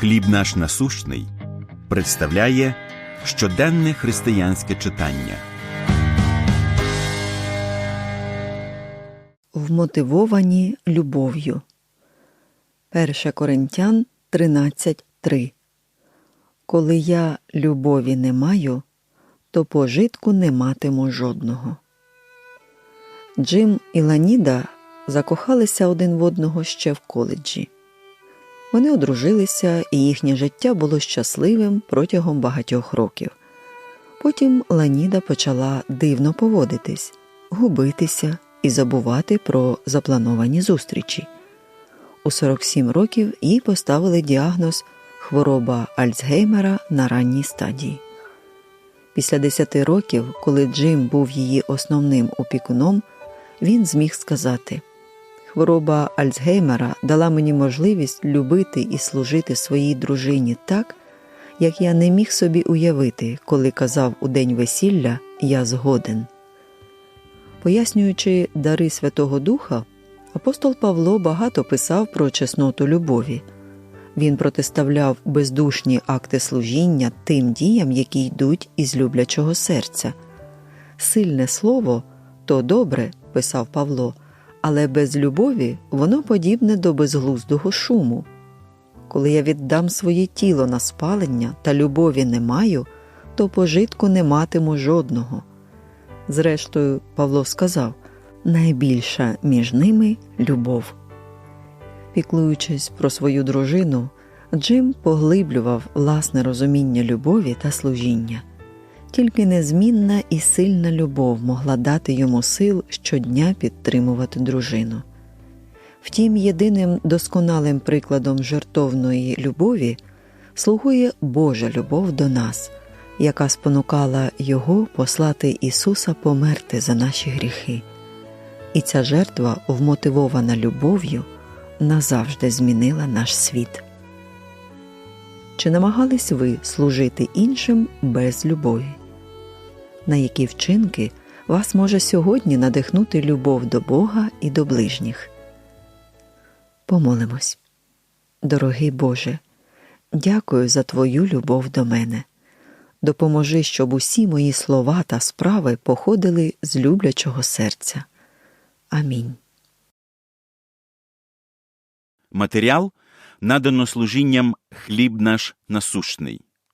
Хліб наш насущний представляє щоденне християнське читання. Вмотивовані любов'ю. 1 Коринтян 13.3 Коли я любові не маю, то пожитку не матиму жодного. Джим і Ланіда закохалися один в одного ще в коледжі. Вони одружилися, і їхнє життя було щасливим протягом багатьох років. Потім Ланіда почала дивно поводитись, губитися і забувати про заплановані зустрічі. У 47 років їй поставили діагноз хвороба Альцгеймера на ранній стадії. Після 10 років, коли Джим був її основним опікуном, він зміг сказати: Хвороба Альцгеймера дала мені можливість любити і служити своїй дружині так, як я не міг собі уявити, коли казав у день весілля Я згоден. Пояснюючи дари Святого Духа, апостол Павло багато писав про чесноту любові. Він протиставляв бездушні акти служіння тим діям, які йдуть із люблячого серця. Сильне слово то добре, писав Павло, але без любові воно подібне до безглуздого шуму. Коли я віддам своє тіло на спалення та любові не маю, то пожитку не матиму жодного. Зрештою, Павло сказав найбільша між ними любов. Піклуючись про свою дружину, Джим поглиблював власне розуміння любові та служіння. Тільки незмінна і сильна любов могла дати йому сил щодня підтримувати дружину. Втім, єдиним досконалим прикладом жертовної любові слугує Божа любов до нас, яка спонукала Його послати Ісуса померти за наші гріхи. І ця жертва, вмотивована любов'ю, назавжди змінила наш світ. Чи намагались ви служити іншим без любові? На які вчинки вас може сьогодні надихнути любов до Бога і до ближніх? Помолимось. Дорогий Боже, дякую за Твою любов до мене. Допоможи, щоб усі мої слова та справи походили з люблячого серця. Амінь. Матеріал надано служінням Хліб наш насущний.